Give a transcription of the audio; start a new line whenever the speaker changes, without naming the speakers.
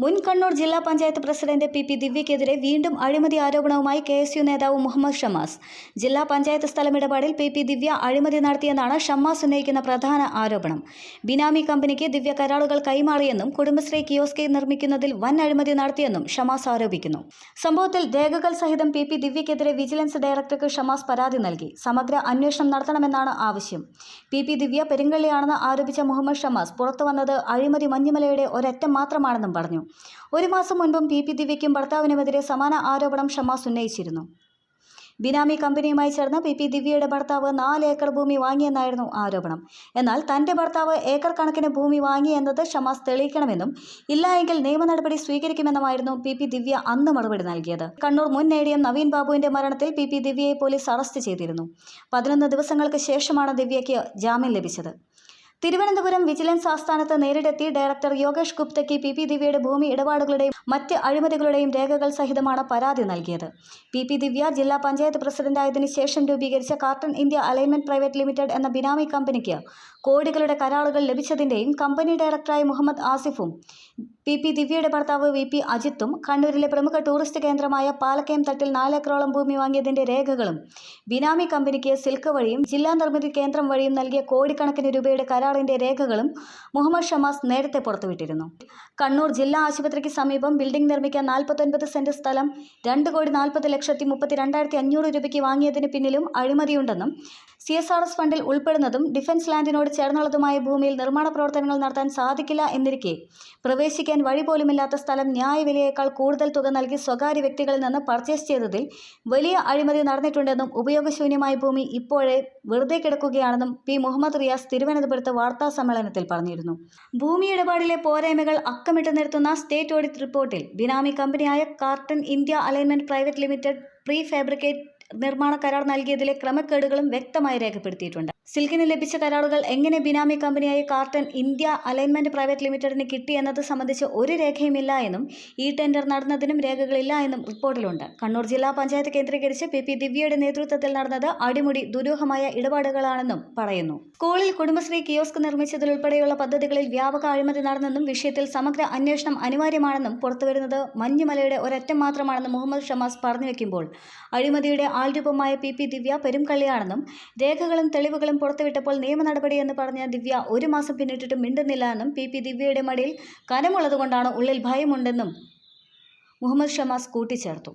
മുൻ കണ്ണൂർ ജില്ലാ panchayat president P P ദിവ്യക്കെതിരെ വീണ്ടും അഴിമതി ആരോപണവുമായി കെ എസ് യു നേതാവ് മുഹമ്മദ് ഷമാസ്. ജില്ലാ പഞ്ചായത്ത് സ്ഥലമിടപാടിൽ പി പി ദിവ്യ അഴിമതി നടത്തിയെന്നാണ് ഷമാസ് ഉന്നയിക്കുന്ന പ്രധാന ആരോപണം. ബിനാമി കമ്പനിക്ക് ദിവ്യ കരാറുകൾ കൈമാറിയെന്നും കുടുംബശ്രീ കിയോസ്കി നിർമ്മിക്കുന്നതിൽ വൻ അഴിമതി നടത്തിയെന്നും ഷമാസ് ആരോപിക്കുന്നു. സംഭവത്തിൽ രേഖകൾ സഹിതം പി പി ദിവ്യക്കെതിരെ വിജിലൻസ് ഡയറക്ടർക്ക് ഷമാസ് പരാതി നൽകി. സമഗ്ര അന്വേഷണം നടത്തണമെന്നാണ് ആവശ്യം. പി പി ദിവ്യ പെരുങ്കള്ളിയാണെന്ന് ആരോപിച്ച മുഹമ്മദ് ഷമാസ് പുറത്തു വന്നത് അഴിമതി മഞ്ഞുമലയുടെ ഒരറ്റം മാത്രമാണെന്നും പറഞ്ഞു. ഒരു മാസം മുൻപും പി. പി. ദിവ്യയ്ക്കും ഭർത്താവിനുമെതിരെ സമാന ആരോപണം ഷമാസ് ഉന്നയിച്ചിരുന്നു. ബിനാമി കമ്പനിയുമായി ചേർന്ന് പി. പി. ദിവ്യയുടെ ഭർത്താവ് നാല് ഏക്കർ ഭൂമി വാങ്ങിയെന്നായിരുന്നു ആരോപണം. എന്നാൽ തന്റെ ഭർത്താവ് ഏക്കർ കണക്കിന് ഭൂമി വാങ്ങിയെന്നത് ഷമാസ് തെളിയിക്കണമെന്നും ഇല്ല എങ്കിൽ നിയമ നടപടി സ്വീകരിക്കുമെന്നുമായിരുന്നു പി. പി. ദിവ്യ അന്ന് മറുപടി നൽകിയത്. കണ്ണൂർ മുൻ എ. ഡി. എം നവീൻ ബാബുവിന്റെ മരണത്തിൽ പി. പി. ദിവ്യയെ പോലീസ് അറസ്റ്റ് ചെയ്തിരുന്നു. പതിനൊന്ന് ദിവസങ്ങൾക്ക് ശേഷമാണ് ദിവ്യയ്ക്ക് ജാമ്യം ലഭിച്ചത്. തിരുവനന്തപുരം വിജിലൻസ് ആസ്ഥാനത്ത് നേരിടെത്തി ഡയറക്ടർ യോഗേഷ് ഗുപ്തയ്ക്ക് പി പി ദിവ്യയുടെ ഭൂമി ഇടപാടുകളുടെയും മറ്റ് അഴിമതികളുടെയും രേഖകൾ സഹിതമാണ് പരാതി നൽകിയത്. പി പി ദിവ്യ ജില്ലാ പഞ്ചായത്ത് പ്രസിഡന്റായതിനു ശേഷം രൂപീകരിച്ച carton India alignment private limited എന്ന ബിനാമി കമ്പനിക്ക് കോടികളുടെ കരാറുകൾ ലഭിച്ചതിന്റെയും കമ്പനി ഡയറക്ടറായ മുഹമ്മദ് ആസിഫും പി പി ദിവ്യയുടെ ഭർത്താവ് വി പി അജിത്തും കണ്ണൂരിലെ പ്രമുഖ ടൂറിസ്റ്റ് കേന്ദ്രമായ പാലക്കയം തട്ടിൽ നാലേക്കറോളം ഭൂമി വാങ്ങിയതിന്റെ രേഖകളും ബിനാമി കമ്പനിക്ക് സിൽക്ക് വഴിയും ജില്ലാ നിർമ്മിതി കേന്ദ്രം വഴിയും നൽകിയ കോടിക്കണക്കിന് രൂപയുടെ കരാറിന്റെ രേഖകളും മുഹമ്മദ് ഷമാസ് നേരത്തെ പുറത്തുവിട്ടിരുന്നു. കണ്ണൂർ ജില്ലാ ആശുപത്രിക്ക് സമീപം ബിൽഡിംഗ് നിർമ്മിക്കാൻ നാൽപ്പത്തൊൻപത് സെന്റ് സ്ഥലം രണ്ട് കോടി നാൽപ്പത് ലക്ഷത്തി മുപ്പത്തി രണ്ടായിരത്തി അഞ്ഞൂറ് രൂപയ്ക്ക് വാങ്ങിയതിന് പിന്നിലും അഴിമതിയുണ്ടെന്നും സി എസ് ആർ എസ് ഫണ്ടിൽ ഉൾപ്പെടുന്നതും ഡിഫൻസ് ലാൻഡിനോട് ചേർന്നുള്ളതുമായ ഭൂമിയിൽ നിർമ്മാണ പ്രവർത്തനങ്ങൾ നടത്താൻ സാധിക്കില്ല എന്നിരിക്കെ പ്രവേശിക്കാൻ വഴി പോലുമില്ലാത്ത സ്ഥലം ന്യായവിലയേക്കാൾ കൂടുതൽ തുക നൽകി സ്വകാര്യ വ്യക്തികളിൽ നിന്ന് പർച്ചേസ് ചെയ്തതിൽ വലിയ അഴിമതി നടന്നിട്ടുണ്ടെന്നും ഉപയോഗശൂന്യമായ ഭൂമി ഇപ്പോഴേ വെറുതെ കിടക്കുകയാണെന്നും പി. മുഹമ്മദ് റിയാസ് തിരുവനന്തപുരത്ത് വാർത്താ സമ്മേളനത്തിൽ പറഞ്ഞിരുന്നു. ഭൂമി ഇടപാടിലെ പോരായ്മകൾ അക്കമിട്ട് നിർത്തുന്ന സ്റ്റേറ്റ് ഓഡിറ്റ് റിപ്പോർട്ടിൽ ബിനാമി കമ്പനിയായ carton India alignment private limited prefabricate നിർമ്മാണ കരാർ നൽകിയതിലെ ക്രമക്കേടുകളും വ്യക്തമായി രേഖപ്പെടുത്തിയിട്ടുണ്ട്. സിൽക്കിന് ലഭിച്ച കരാറുകൾ എങ്ങനെ ബിനാമി കമ്പനിയായ കാർട്ടൺ ഇന്ത്യ അലൈൻമെന്റ് പ്രൈവറ്റ് ലിമിറ്റഡിന് കിട്ടി എന്നത് സംബന്ധിച്ച് ഒരു രേഖയുമില്ല എന്നും ഈ ടെൻഡർ നടന്നതിനും രേഖകളില്ല എന്നും റിപ്പോർട്ടിലുണ്ട്. കണ്ണൂർ ജില്ലാ പഞ്ചായത്ത് കേന്ദ്രീകരിച്ച് പി. പി. ദിവ്യയുടെ നേതൃത്വത്തിൽ നടന്നത് അടിമുടി ദുരൂഹമായ ഇടപാടുകളാണെന്നും പറയുന്നു. സ്കൂളിൽ കുടുംബശ്രീ കിയോസ്ക് നിർമ്മിച്ചതിലുൾപ്പെടെയുള്ള പദ്ധതികളിൽ വ്യാപക അഴിമതി നടന്നെന്നും വിഷയത്തിൽ സമഗ്ര അന്വേഷണം അനിവാര്യമാണെന്നും പുറത്തുവരുന്നത് മഞ്ഞുമലയുടെ ഒരറ്റം മാത്രമാണെന്ന് മുഹമ്മദ് ഷമാസ് പറഞ്ഞു വെക്കുമ്പോൾ അഴിമതിയുടെ ആൾരൂപമായ പി പി ദിവ്യ പെരുംകള്ളിയാണെന്നും രേഖകളും തെളിവുകളും പുറത്തുവിട്ടപ്പോൾ നിയമ നടപടി എന്ന് പറഞ്ഞ ദിവ്യ ഒരു മാസം പിന്നിട്ടിട്ടും മിണ്ടുന്നില്ല എന്നും പി പി ദിവ്യയുടെ മടിയിൽ കനമുള്ളതുകൊണ്ടാണ് ഉള്ളിൽ ഭയമുണ്ടെന്നും മുഹമ്മദ് ഷമാസ് കൂട്ടിച്ചേർത്തു.